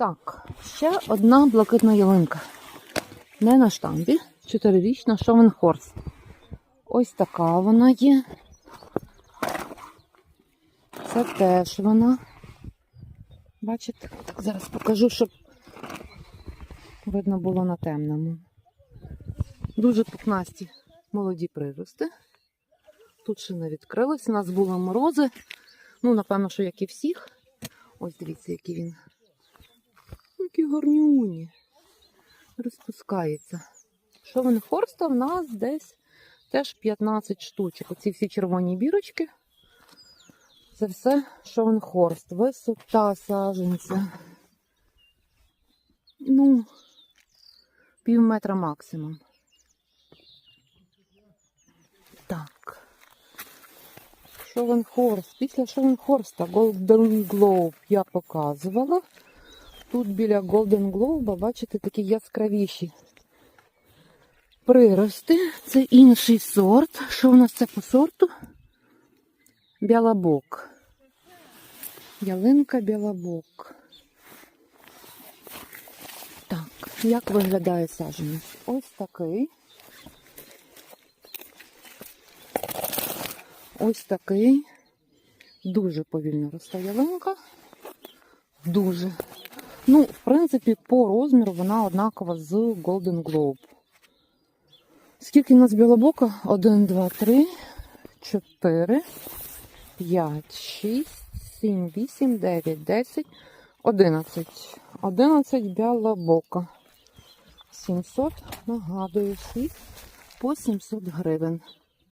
Так, ще одна блакитна ялинка. Не на штамбі. Чотирирічна Шовенхорст. Ось така вона є. Це теж вона. Бачите? Так, зараз покажу, щоб видно було на темному. Дуже пухнасті молоді прирости. Тут ще не відкрилось. У нас були морози. Ну, напевно, що як і всіх. Ось дивіться, який він. Які гарнюні. Розпускається. Шовенхорста в нас десь теж 15 штучок. Оці всі червоні бірочки. Це все Шовенхорст. Висота саженця. Ну, пів метра максимум. Так. Шовенхорст. Після Шовенхорста Golden Globe я показувала. Тут біля Golden Globe, бачите, такі яскравіші прирости. Це інший сорт. Що у нас це по сорту? Білобок. Ялинка білобок. Так, як виглядає саджанець? Ось такий. Ось такий. Дуже повільно росте ялинка. Дуже. Ну, в принципі, по розміру вона однакова з Golden Globe. Скільки в нас білобока? 1, 2, 3, 4, 5, 6, 7, 8, 9, 10, 11. 11 білобока. 700, нагадую, 6 по 700 гривень.